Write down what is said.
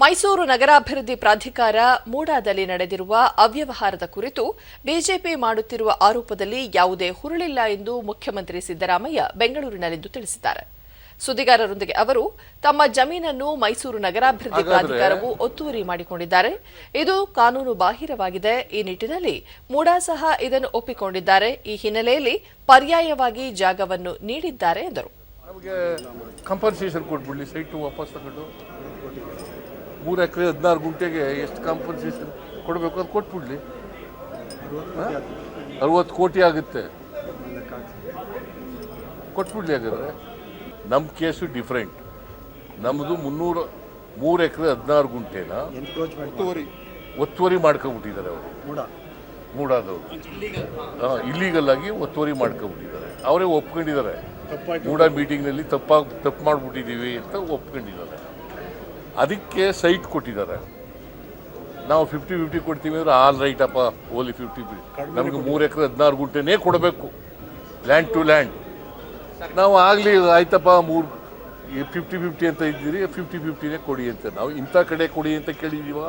ಮೈಸೂರು ನಗರಾಭಿವೃದ್ಧಿ ಪ್ರಾಧಿಕಾರ ಮೂಡಾದಲ್ಲಿ ನಡೆದಿರುವ ಅವ್ಯವಹಾರದ ಕುರಿತು ಬಿಜೆಪಿ ಮಾಡುತ್ತಿರುವ ಆರೋಪದಲ್ಲಿ ಯಾವುದೇ ಹುರುಳಿಲ್ಲ ಎಂದು ಮುಖ್ಯಮಂತ್ರಿ ಸಿದ್ದರಾಮಯ್ಯ ಬೆಂಗಳೂರಿನಲ್ಲಿಂದು ತಿಳಿಸಿದ್ದಾರೆ. ಸುದ್ದಿಗಾರರೊಂದಿಗೆ ಅವರು ತಮ್ಮ ಜಮೀನನ್ನು ಮೈಸೂರು ನಗರಾಭಿವೃದ್ಧಿ ಪ್ರಾಧಿಕಾರವು ಒತ್ತುವರಿ ಮಾಡಿಕೊಂಡಿದ್ದಾರೆ. ಇದು ಕಾನೂನು ಬಾಹಿರವಾಗಿದೆ. ಈ ನಿಟ್ಟಿನಲ್ಲಿ ಮೂಡಾ ಸಹ ಇದನ್ನು ಒಪ್ಪಿಕೊಂಡಿದ್ದಾರೆ. ಈ ಹಿನ್ನೆಲೆಯಲ್ಲಿ ಪರ್ಯಾಯವಾಗಿ ಜಾಗವನ್ನು ನೀಡಿದ್ದಾರೆ ಎಂದರು. ನಮಗೆ ಕಂಪನ್ಸೇಷನ್ ಕೊಟ್ಬಿಡ್ಲಿ ಸೈಟು ವಾಪಸ್ ತಗೊಂಡು. ಮೂರು ಎಕರೆ ಹದಿನಾರು ಗುಂಟೆಗೆ ಎಷ್ಟು ಕಾಂಪನ್ಸೇಷನ್ ಕೊಡಬೇಕು ಅದು ಕೊಟ್ಬಿಡ್ಲಿ ಅರವತ್ತು ಕೋಟಿ ಆಗುತ್ತೆ. ಕೊಟ್ಬಿಡ್ಲಿ ಹಾಗಾದ್ರೆ. ನಮ್ಮ ಕೇಸು ಡಿಫ್ರೆಂಟ್ ನಮ್ಮದು ಮುನ್ನೂರ ಮೂರು ಎಕರೆ ಹದಿನಾರು ಗುಂಟೆನ? ಒತ್ತುವರಿ. ಒತ್ತುವರಿ ಮಾಡ್ಕೊಂಬಿಟ್ಟಿದ್ದಾರೆ ಅವರು. ಮೂಡ. ಮೂಡಾದವರು. ಇಲ್ಲೀಗಲ್ ಆಗಿ ಒತ್ತುವರಿ ಮಾಡ್ಕೊಂಬಿಟ್ಟಿದ್ದಾರೆ ಅವರೇ ಒಪ್ಕೊಂಡಿದ್ದಾರೆ. ಮೂಡ ಮೀಟಿಂಗ್ನಲ್ಲಿ ತಪ್ಪಾಗಿ ತಪ್ಪು ಮಾಡಿಬಿಟ್ಟಿದ್ದೀವಿ ಅಂತ ಒಪ್ಕೊಂಡಿದ್ದಾರೆ. ಅದಕ್ಕೆ ಸೈಟ್ ಕೊಟ್ಟಿದ್ದಾರೆ. ನಾವು ಫಿಫ್ಟಿ ಫಿಫ್ಟಿ ಕೊಡ್ತೀವಿ ಅಂದ್ರೆ ಆಲ್ ರೈಟ್ ಅಪ್ಪ ಓಲಿ ಫಿಫ್ಟಿ ಫಿಫ್ಟಿ ನಮಗೆ ಮೂರು ಎಕರೆ ಹದಿನಾರು ಗುಂಟೆನೇ ಕೊಡಬೇಕು. ಲ್ಯಾಂಡ್ ಟು ಲ್ಯಾಂಡ್ ನಾವು ಆಗಲಿ ಆಯ್ತಪ್ಪ ಮೂರು ಫಿಫ್ಟಿ ಫಿಫ್ಟಿ ಅಂತ ಇದ್ದೀರಿ ಫಿಫ್ಟಿ ಫಿಫ್ಟಿನೇ ಕೊಡಿ ಅಂತ. ನಾವು ಇಂಥ ಕಡೆ ಕೊಡಿ ಅಂತ ಕೇಳಿದೀವ